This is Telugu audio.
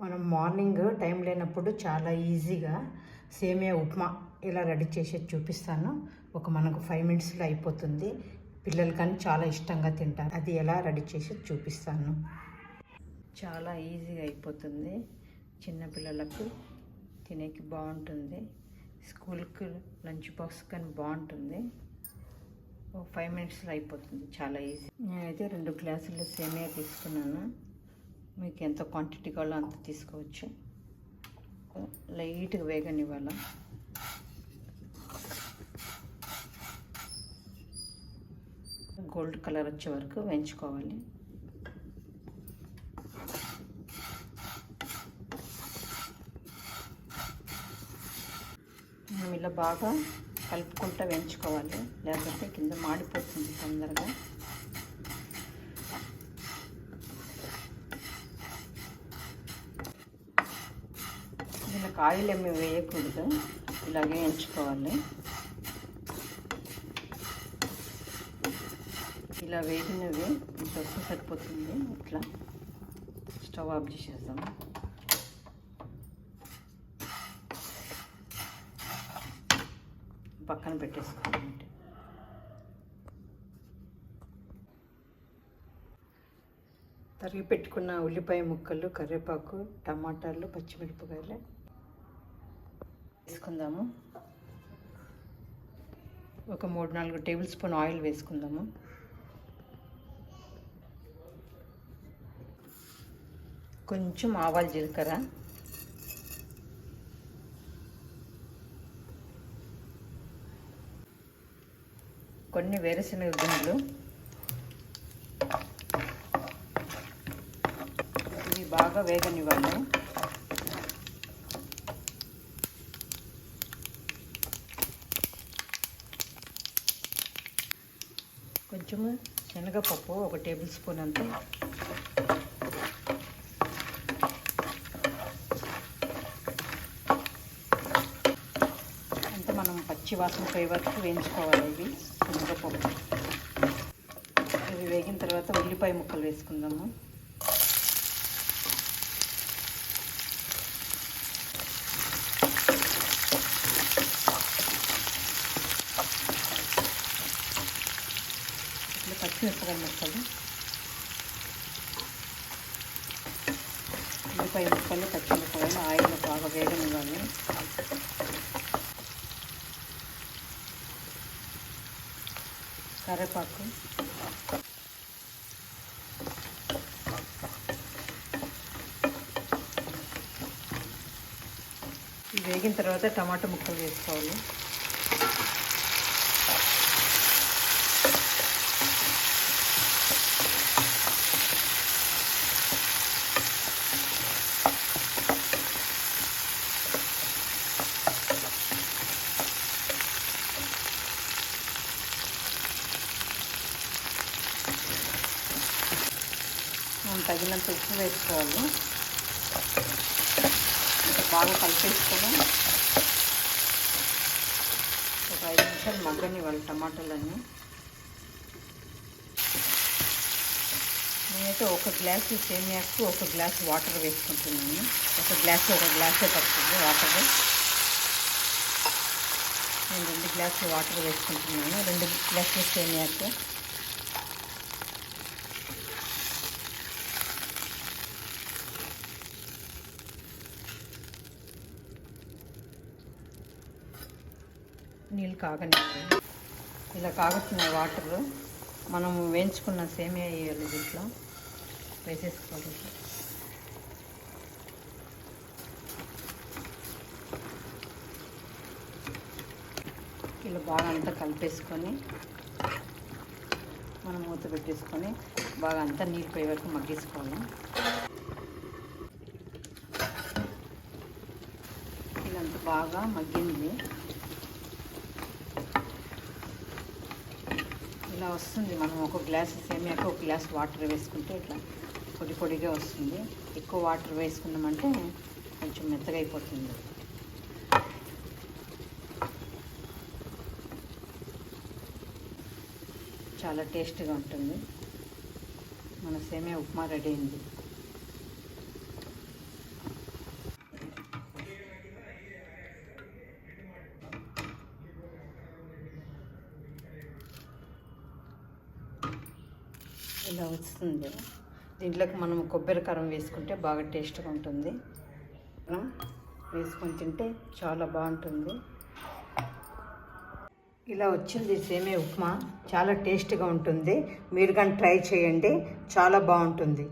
మనం మార్నింగ్ టైం లేనప్పుడు చాలా ఈజీగా సేమియా ఉప్మా ఇలా రెడీ చేసేది చూపిస్తాను. ఒక మనకు ఫైవ్ మినిట్స్లో అయిపోతుంది. పిల్లలు కానీ చాలా ఇష్టంగా తింటారు. అది ఎలా రెడీ చేసేది చూపిస్తాను. చాలా ఈజీగా అయిపోతుంది. చిన్నపిల్లలకు తినేకి బాగుంటుంది. స్కూల్కి లంచ్ బాక్స్ కానీ బాగుంటుంది. ఒక ఫైవ్ మినిట్స్లో అయిపోతుంది. చాలా ఈజీ. నేనైతే రెండు గ్లాసులు సేమియా తీసుకున్నాను. మీకు ఎంత క్వాంటిటీ కావాలో అంత తీసుకోవచ్చు. లైట్గా వేగనివ్వాల? గోల్డ్ కలర్ వచ్చే వరకు వేయించుకోవాలి. మనం ఇలా బాగా కలుపుకుంటూ వేయించుకోవాలి. లేకపోతే కింద మాడిపోతుంది తొందరగా. దీనికి ఆయిల్ ఏమి వేయకూడదు. ఇలాగే ఎంచుకోవాలి. ఇలా వేగినవి ఇంకొక సరిపోతుంది. ఇట్లా స్టవ్ ఆఫ్ చేసేద్దాం. పక్కన పెట్టేసుకోవాలంటే తరిగి పెట్టుకున్న ఉల్లిపాయ ముక్కలు కరివేపాకు టమాటాలు పచ్చిమిరపకాయలు తీసుకుందాము ఒక మూడు నాలుగు టేబుల్ స్పూన్ ఆయిల్ వేసుకుందాము. కొంచెం ఆవాలు జీలకర్ర. కొన్ని వేరుశనగ గుండ్లు ఇవి బాగా వేగనివ్వాలి కొంచెము శనగపప్పు ఒక టేబుల్ స్పూన్ అంత. అంతా మనం పచ్చి వాసన పోయే వరకు వేయించుకోవాలి ఇవి శనగపప్పు. ఇవి వేగిన తర్వాత ఉల్లిపాయ ముక్కలు వేసుకుందాము ఇట్లా పచ్చిమిరపకాయ ముక్కలు. ఉల్లిపాయ ముక్కలు పచ్చిమిరపకాయలు ఆయిల్ బాగా వేగనివ్వాలి కరివేపాకు. వేగిన తర్వాత టమాటా ముక్కలు వేసుకోవాలి. మనం తగినంత ఉప్పు వేసుకోవాలి. బాగా కలిపేసుకొని ఒక ఐదు నిమిషాలు మగ్గనివ్వాలి టమాటాలన్నీ. నేనైతే ఒక గ్లాసు సేమియాకు ఒక గ్లాస్ వాటర్ వేసుకుంటున్నాను. ఒక గ్లాస్ ఒక గ్లాసే పడుతుంది వాటర్. నేను రెండు గ్లాసులు వాటర్ వేసుకుంటున్నాను. రెండు గ్లాసులు సేమియాకు. నీళ్ళు కాగనివ్వాలి ఇలా కాగుతున్నాయి వాటర్ మనం వేయించుకున్న సేమియా వేయాలి దీంట్లో వేసేసుకోవాలి. ఇలా బాగా అంతా కలిపేసుకొని మనం మూత పెట్టేసుకొని బాగా అంతా నీళ్ళు పోయే వరకు మగ్గేసుకోవాలి. ఇదంతా బాగా మగ్గింది. ఇలా వస్తుంది. మనం ఒక గ్లాస్ సేమియాకి ఒక గ్లాస్ వాటర్ వేసుకుంటే ఇట్లా పొడి పొడిగా వస్తుంది. ఎక్కువ వాటర్ వేసుకున్నామంటే కొంచెం మెత్తగా అయిపోతుంది. చాలా టేస్ట్గా ఉంటుంది. మన సేమియా ఉప్మా రెడీ అయింది. ఇలా వస్తుంది. దీంట్లోకి మనం కొబ్బరి కారం వేసుకుంటే బాగా టేస్ట్గా ఉంటుంది. వేసుకొని తింటే చాలా బాగుంటుంది. ఇలా వచ్చింది సేమే ఉప్మా. చాలా టేస్ట్గా ఉంటుంది. మీరు కానీ ట్రై చేయండి. చాలా బాగుంటుంది.